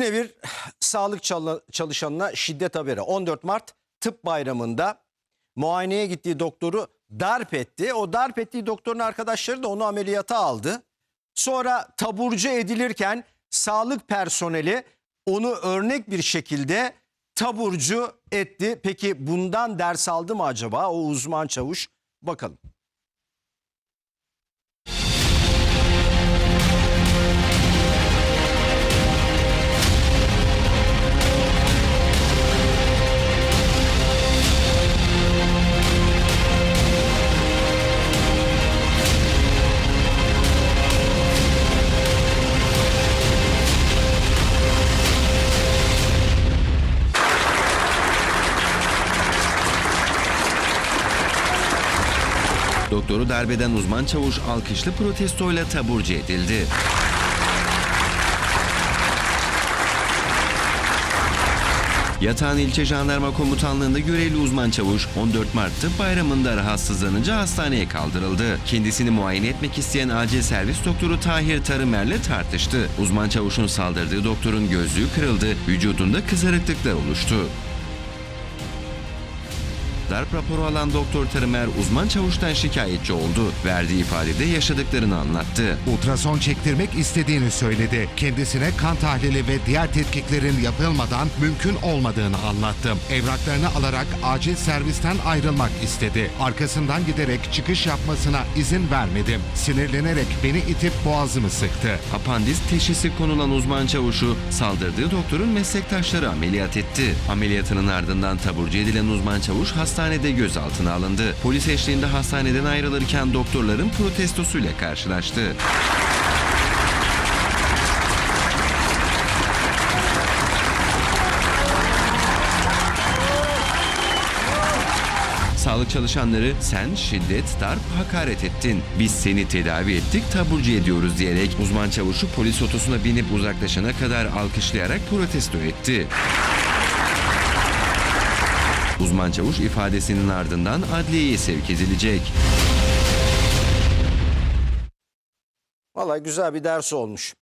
Yine bir sağlık çalışanına şiddet haberi. 14 Mart tıp bayramında muayeneye gittiği doktoru darp etti. O darp ettiği doktorun arkadaşları da onu ameliyata aldı. Sonra taburcu edilirken sağlık personeli onu örnek bir şekilde taburcu etti. Peki bundan ders aldı mı acaba o uzman çavuş? Bakalım. Doktoru darbeden uzman çavuş alkışlı protestoyla taburcu edildi. Yatağan İlçe Jandarma Komutanlığı'nda görevli uzman çavuş 14 Mart Tıp Bayramı'nda rahatsızlanınca hastaneye kaldırıldı. Kendisini muayene etmek isteyen acil servis doktoru Tahir Tarımer'le tartıştı. Uzman çavuşun saldırdığı doktorun gözlüğü kırıldı, vücudunda kızarıklıklar oluştu. Darp raporu alan Doktor Tarımer uzman çavuştan şikayetçi oldu. Verdiği ifadede yaşadıklarını anlattı. ultrason çektirmek istediğini söyledi. Kendisine kan tahlili ve diğer tetkiklerin yapılmadan mümkün olmadığını anlattım. Evraklarını alarak acil servisten ayrılmak istedi. Arkasından giderek çıkış yapmasına izin vermedim. Sinirlenerek beni itip boğazımı sıktı. Apandis teşhisi konulan uzman çavuşu saldırdığı doktorun meslektaşları ameliyat etti. Ameliyatının ardından taburcu edilen uzman çavuş hastanede gözaltına alındı. Polis eşliğinde hastaneden ayrılırken doktorların protestosuyla karşılaştı. Sağlık çalışanları sen şiddet, darp, hakaret ettin. Biz seni tedavi ettik, taburcu ediyoruz diyerek uzman çavuşu polis otosuna binip uzaklaşana kadar alkışlayarak protesto etti. Uzman çavuş ifadesinin ardından adliyeye sevk edilecek. Vallahi güzel bir ders olmuş.